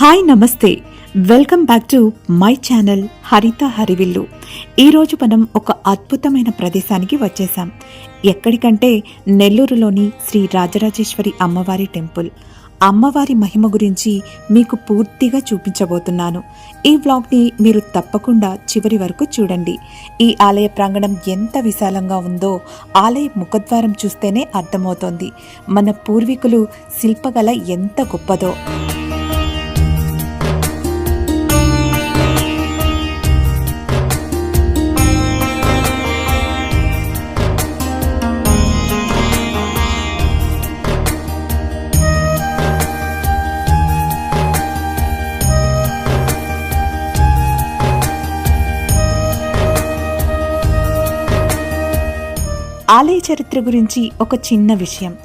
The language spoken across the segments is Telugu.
హాయ్ నమస్తే. Welcome back to my channel Haritha Harivillu. ఈరోజు మనం ఒక అద్భుతమైన ప్రదేశానికి వచ్చేసాం ఎక్కడికంటే నెల్లూరులోని శ్రీ రాజరాజేశ్వరి అమ్మవారి టెంపుల్. అమ్మవారి మహిమ గురించి మీకు పూర్తిగా చూపించబోతున్నాను. ఈ వ్లాగ్ని మీరు తప్పకుండా చివరి వరకు చూడండి. ఈ ఆలయ ప్రాంగణం ఎంత విశాలంగా ఉందో ఆలయ ముఖద్వారం చూస్తేనే అర్థమవుతోంది. మన పూర్వీకులు శిల్పకళ ఎంత గొప్పదో. ఆలయ చరిత్ర గురించి ఒక చిన్న విషయం.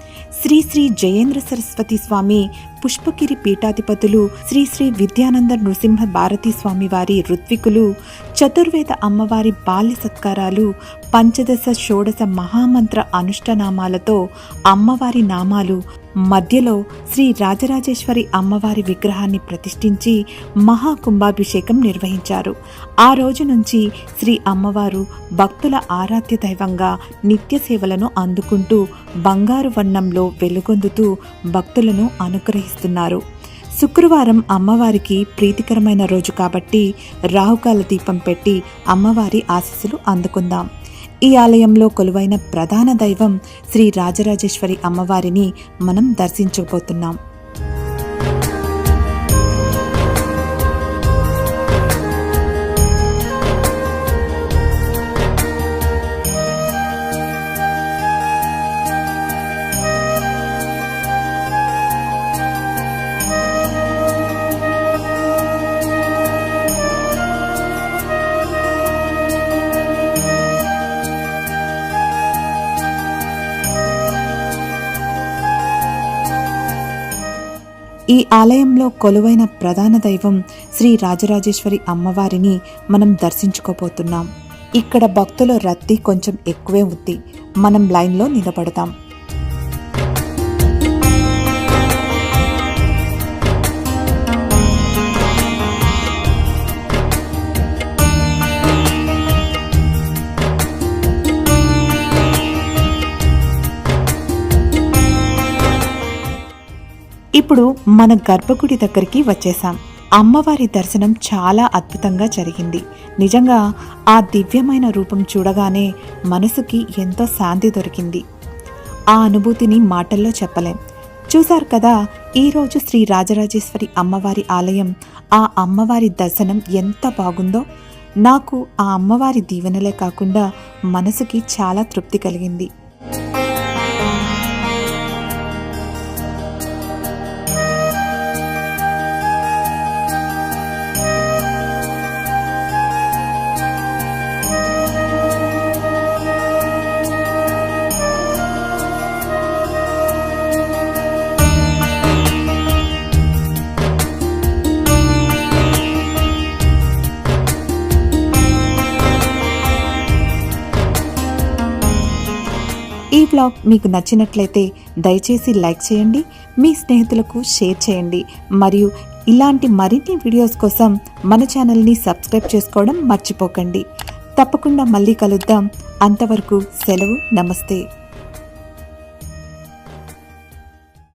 శ్రీ శ్రీ జయేంద్ర సరస్వతి స్వామి పుష్పగిరి పీఠాధిపతులు శ్రీ శ్రీ విద్యానంద నృసింహ భారతీ స్వామి వారి ఋత్వికులు చతుర్వేద అమ్మవారి బాల్య సత్కారాలు పంచదశ షోడశ మహామంత్ర అనుష్ఠనామాలతో అమ్మవారి నామాలు మధ్యలో శ్రీ రాజరాజేశ్వరి అమ్మవారి విగ్రహాన్ని ప్రతిష్ఠించి మహాకుంభాభిషేకం నిర్వహించారు. ఆ రోజు నుంచి శ్రీ అమ్మవారు భక్తుల ఆరాధ్య దైవంగా నిత్య సేవలను అందుకుంటూ బంగారు వర్ణంలో వెలుగొందుతూ భక్తులను అనుగ్రహిస్తున్నారు. శుక్రవారం అమ్మవారికి ప్రీతికరమైన రోజు కాబట్టి రాహుకాల దీపం పెట్టి అమ్మవారి ఆశీస్సులు అందుకుందాం. ఈ ఆలయంలో కొలువైన ప్రధాన దైవం శ్రీ రాజరాజేశ్వరి అమ్మవారిని మనం దర్శించబోతున్నాం. ఈ ఆలయంలో కొలువైన ప్రధాన దైవం శ్రీ రాజరాజేశ్వరి అమ్మవారిని మనం దర్శించుకోబోతున్నాం. ఇక్కడ భక్తుల రద్దీ కొంచెం ఎక్కువే ఉంది. మనం లైన్లో నిలబడతాం ఇప్పుడు మన గర్భగుడి దగ్గరికి వచ్చేసాం అమ్మవారి దర్శనం చాలా అద్భుతంగా జరిగింది. నిజంగా ఆ దివ్యమైన రూపం చూడగానే మనసుకి ఎంతో శాంతి దొరికింది. ఆ అనుభూతిని మాటల్లో చెప్పలేం. చూశారు కదా ఈరోజు శ్రీ రాజరాజేశ్వరి అమ్మవారి ఆలయం ఆ అమ్మవారి దర్శనం ఎంత బాగుందో. నాకు ఆ అమ్మవారి దీవెనలే కాకుండా మనసుకి చాలా తృప్తి కలిగింది. ఈ బ్లాగ్ మీకు నచ్చినట్లయితే దయచేసి లైక్ చేయండి మీ స్నేహితులకు షేర్ చేయండి. మరియు ఇలాంటి మరిన్ని వీడియోస్ కోసం మన ఛానల్ని సబ్స్క్రైబ్ చేసుకోవడం మర్చిపోకండి. తప్పకుండా మళ్ళీ కలుద్దాం. అంతవరకు సెలవు నమస్తే.